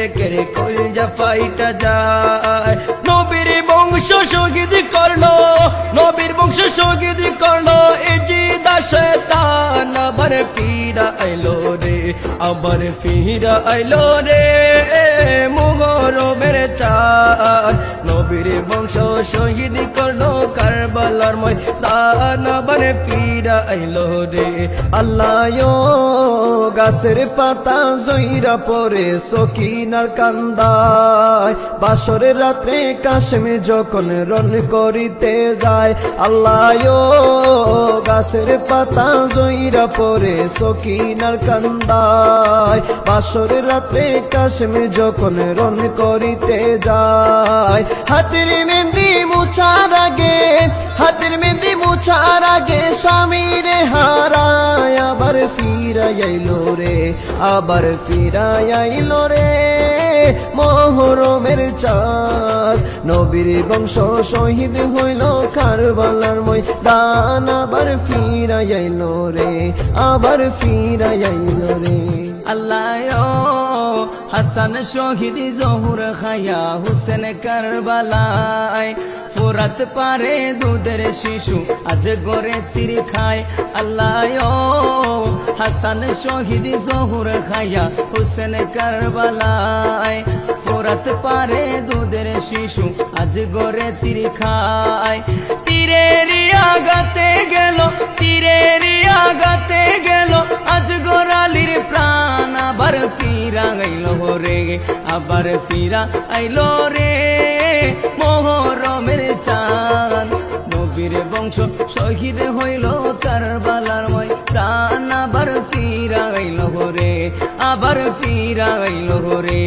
আশেকের কলজা ফাইটা যায়। নবীর বংশ শহীদ করল নবীর বংশ শহীদ করল এই যে দাসে তান আবার ফিরা আইলো রে আবার ফিরা আইলো রে মুহরমের চান নবীর বংশ শহীদ করল কারবালার মই দান আবার ফিরা আইলো রে আল্লাহ গাছের পাতা জইরা পরে সকিনার কান্দায় বাসরের রাত্রে কাশ্মীর যখন রন করিতে যায় আল্লাহ গাছের পাতা জইরা পরে সকিনার কান্দায়। বাসরের রাত্রে কাশ্মীর যখন রন করিতে যায়। হাতের মেহেন্দি মুছার আগে, হাতের মেহেন্দি মুছার আগে স্বামীর হারায় আবার ফিরাইলো রে, আবার ফিরাইলো রে। মোহরমের চাঁদ। নবীর বংশ শহীদ হইল কারবালার মই দান আবার ফিরাইল রে, আবার ফিরাইল রে। আল্লাহ হাসান শহীদ জহুর খায়া হুসেন কারবালায়। ফুরাত পারে দুধের শিশু, আজ গড়ে তীর খায় আল্লাহ। হাসান শহীদ জহুর খায়া হুসেন কারবালায়। ফুরাত পারে দুধের শিশু, আজ গড়ে তীর খায়। ফিরা আইল রে, আবার ফিরা আইলো রে। মোহরমের চান নবীর বংশ শহীদ হইল কারবালার প্রাণ আবার ফিরা আইল রে, আবার ফিরা আইল রে।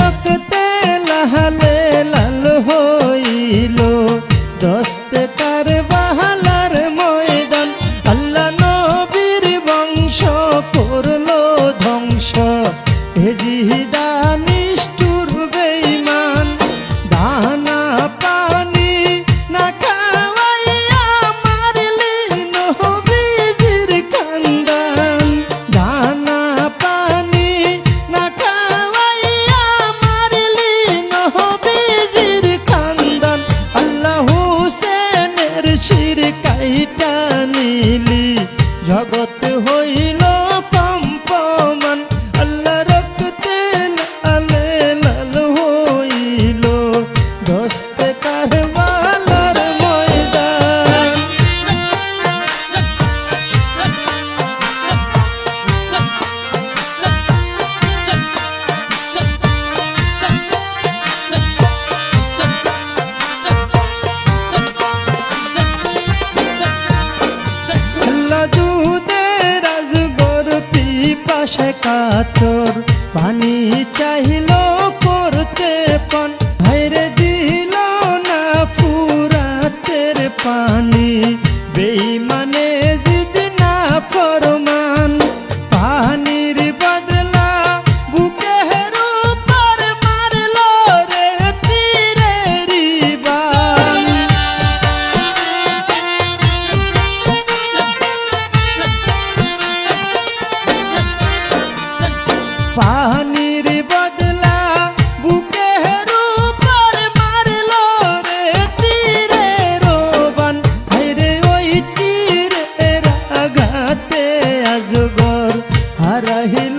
আল্লাহ नहीं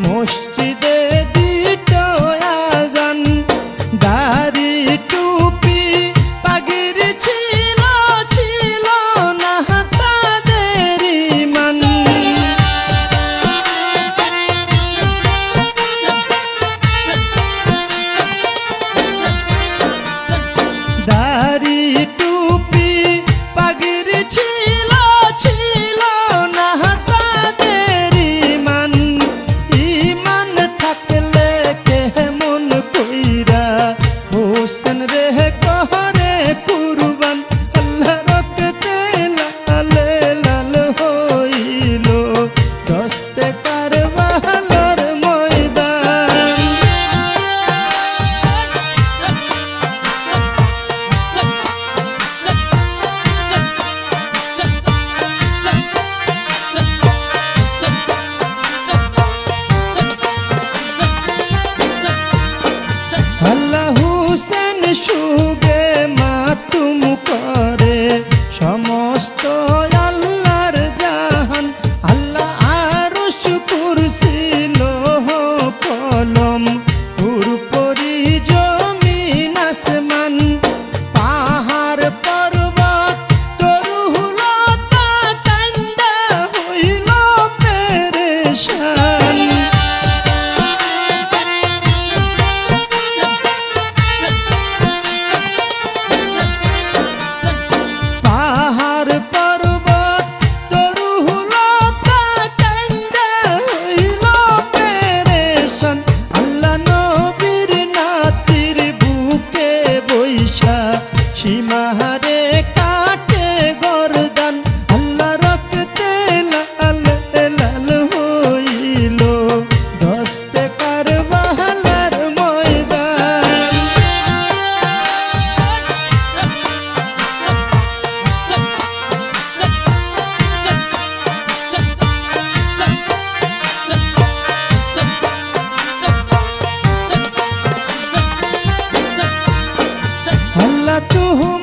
মসজিদে সীমাহারে কা চুহুম